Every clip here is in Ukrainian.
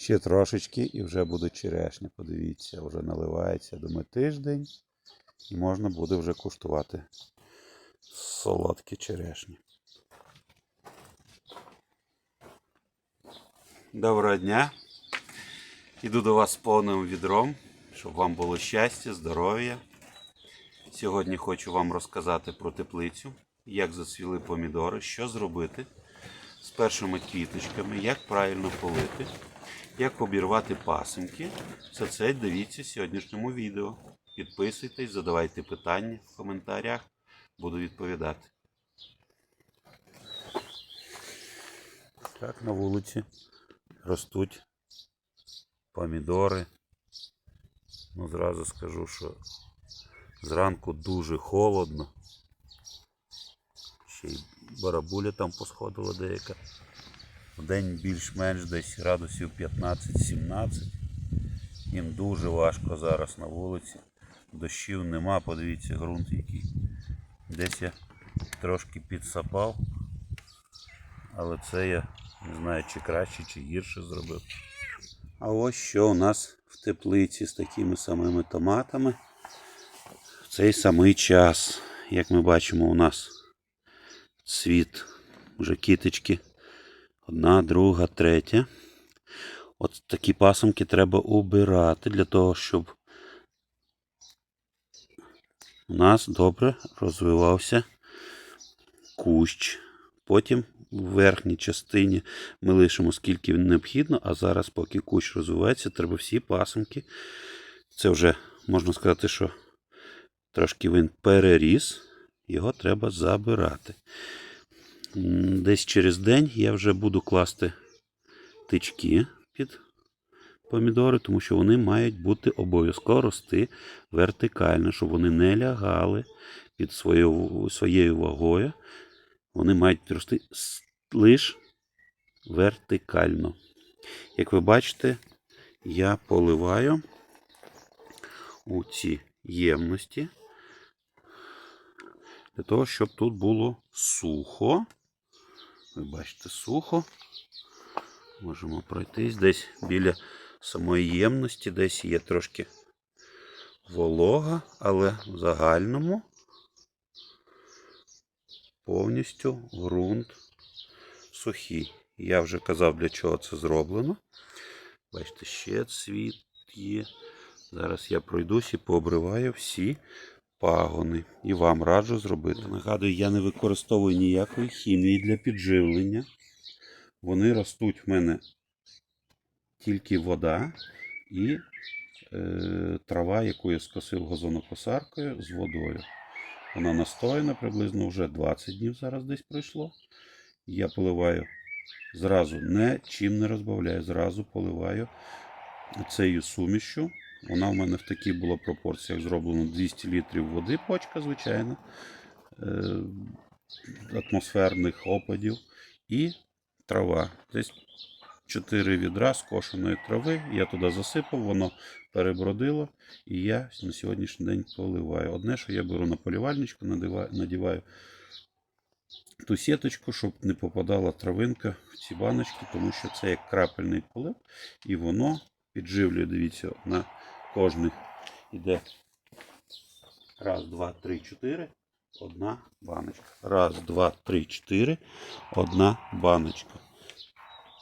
Ще трошечки і вже буде черешня. Подивіться, вже наливається. Думаю, тиждень. І можна буде вже куштувати солодкі черешні. Доброго дня. Іду до вас повним відром, щоб вам було щастя, здоров'я. Сьогодні хочу вам розказати про теплицю, як зацвіли помідори, що зробити з першими квіточками, як правильно полити, як обірвати пасинки. Все це дивіться в сьогоднішньому відео. Підписуйтесь, задавайте питання в коментарях, буду відповідати. Так, на вулиці ростуть помідори. Ну, зразу скажу, що зранку дуже холодно. Ще й барабуля там посходила деяка. В день більш-менш десь градусів 15-17. Їм дуже важко зараз на вулиці. Дощів нема, подивіться, ґрунт який. Десь я трошки підсапав. Але це я не знаю, чи краще, чи гірше зробив. А ось що у нас в теплиці з такими самими томатами. В цей самий час, як ми бачимо, у нас цвіт, вже кіточки. Одна, друга, третя. От такі пасомки треба убирати для того, щоб у нас добре розвивався кущ. Потім в верхній частині ми лишимо скільки необхідно, а зараз, поки кущ розвивається, треба всі пасомки. Це вже можна сказати, що трошки він переріс, його треба забирати. Десь через день я вже буду класти тички під помідори, тому що вони мають бути обов'язково рости вертикально, щоб вони не лягали під свою, своєю вагою. Вони мають рости лише вертикально. Як ви бачите, я поливаю у ці ємності для того, щоб тут було сухо. Ви бачите, сухо. Можемо пройтись десь біля самої ємності, десь є трошки волога, але в загальному повністю ґрунт сухий. Я вже казав, для чого це зроблено. Бачите, ще цвіт є. Зараз я пройдусь і пообриваю всі пагони. І вам раджу зробити. Нагадую, я не використовую ніякої хімії для підживлення. Вони ростуть в мене тільки вода і е, трава, яку я скосив газонокосаркою з водою. Вона настояна приблизно вже 20 днів зараз десь пройшло. Я поливаю зразу, не чим не розбавляю, зразу поливаю цією сумішю. Вона в мене в таких була пропорціях зроблено 200 літрів води, почка, звичайно, е, атмосферних опадів і трава. Десь 4 відра скошеної трави. Я туди засипав, воно перебродило. І я на сьогоднішній день поливаю. Одне, що я беру на полівальничку, надіваю ту сіточку, щоб не попадала травинка в ці баночки, тому що це як крапельний полив, і воно підживлює, дивіться, на кожний іде раз, два, три, чотири. Одна баночка. Раз, два, три, чотири. Одна баночка.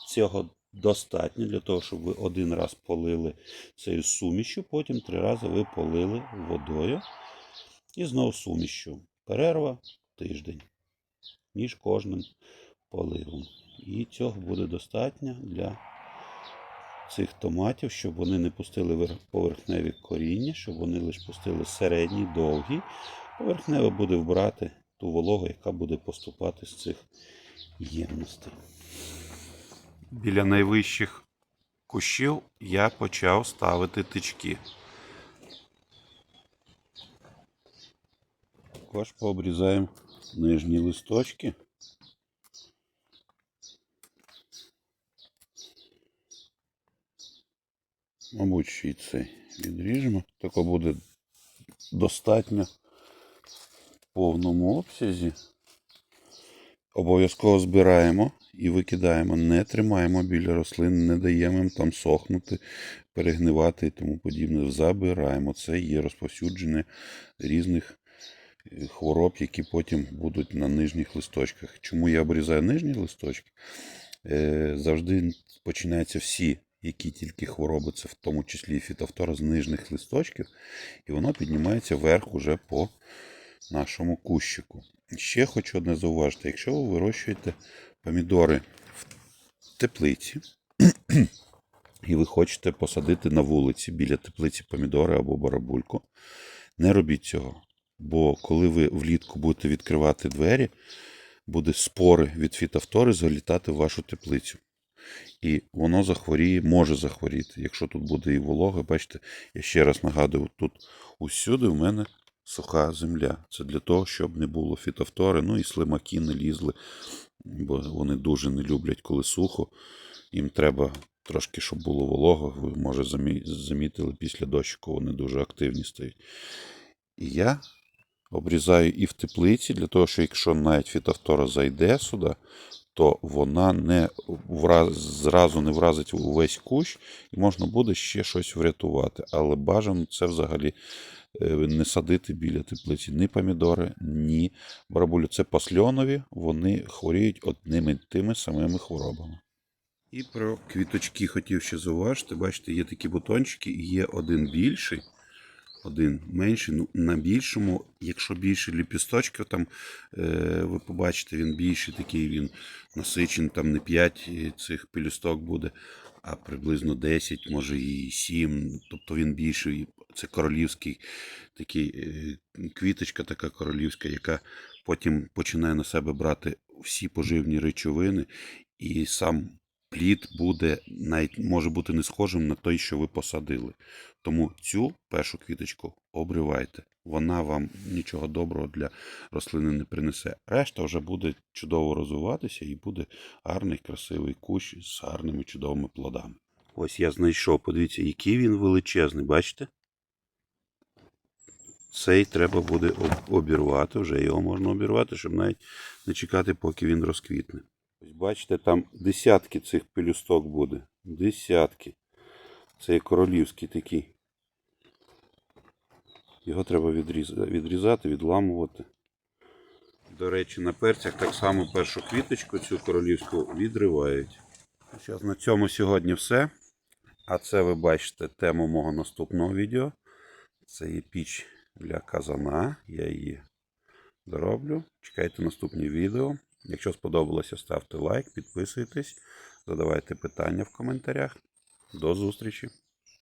Цього достатньо для того, щоб ви один раз полили цією сумішю, потім три рази ви полили водою. І знову сумішю. Перерва тиждень між кожним поливом. І цього буде достатньо для цих томатів, щоб вони не пустили поверхневі коріння, щоб вони лише пустили середні, довгі. Поверхневе буде вбирати ту вологу, яка буде поступати з цих ємностей. Біля найвищих кущів я почав ставити тички. Також пообрізаємо нижні листочки. Мабуть, ще й цей відріжемо. Тако буде достатньо в повному обсязі. Обов'язково збираємо і викидаємо. Не тримаємо біля рослин, не даємо їм там сохнути, перегнивати і тому подібне. Забираємо. Це є розповсюдження різних е, хвороб, які потім будуть на нижніх листочках. Чому я обрізаю нижні листочки? Е, Завжди починаються всі, які тільки хвороби, це в тому числі і фітофтора з нижніх листочків, і воно піднімається вверх уже по нашому кущику. Ще хочу одне зауважити: якщо ви вирощуєте помідори в теплиці, і ви хочете посадити на вулиці біля теплиці помідори або барабульку, не робіть цього. Бо коли ви влітку будете відкривати двері, буде спори від фітофтори залітати в вашу теплицю. І воно захворіє, може захворіти. Якщо тут буде і волога, бачите, я ще раз нагадую, тут усюди в мене суха земля. Це для того, щоб не було фітофтори, ну і слимаки не лізли, бо вони дуже не люблять, коли сухо. Їм треба трошки, щоб було волого. Ви, може, замітили після дощику, вони дуже активні стають. І я обрізаю і в теплиці, для того, що якщо навіть фітофтора зайде сюди, то вона не враз, зразу не вразить у весь кущ, і можна буде ще щось врятувати. Але бажано це взагалі е, не садити біля теплиці ні помідори, ні барабулю. Це пасльонові, вони хворіють одними тими самими хворобами. І про квіточки хотів ще зауважити. Бачите, є такі бутончики, є один більший, один менший. Ну, на більшому, якщо більше ліпісточків, там е, ви побачите, він більший, такий він насичений, там не 5 цих пелюсток буде, а приблизно 10, може і 7. Тобто він більший. Це королівський такий е, квіточка, така королівська, яка потім починає на себе брати всі поживні речовини, і сам плід буде навіть може бути не схожим на той, що ви посадили. Тому цю першу квіточку обривайте. Вона вам нічого доброго для рослини не принесе. Решта вже буде чудово розвиватися і буде гарний, красивий кущ з гарними чудовими плодами. Ось я знайшов, подивіться, який він величезний, бачите? Цей треба буде обірвати, вже його можна обірвати, щоб навіть не чекати, поки він розквітне. Ось бачите, там десятки цих пелюсток буде. Десятки. Це є королівський такий. Його треба відрізати, відламувати. До речі, на перцях так само першу квіточку, цю королівську, відривають. Зараз на цьому сьогодні все. А це ви бачите тему мого наступного відео. Це є піч для казана. Я її дороблю. Чекайте наступні відео. Якщо сподобалося, ставте лайк, підписуйтесь, задавайте питання в коментарях. До зустрічі!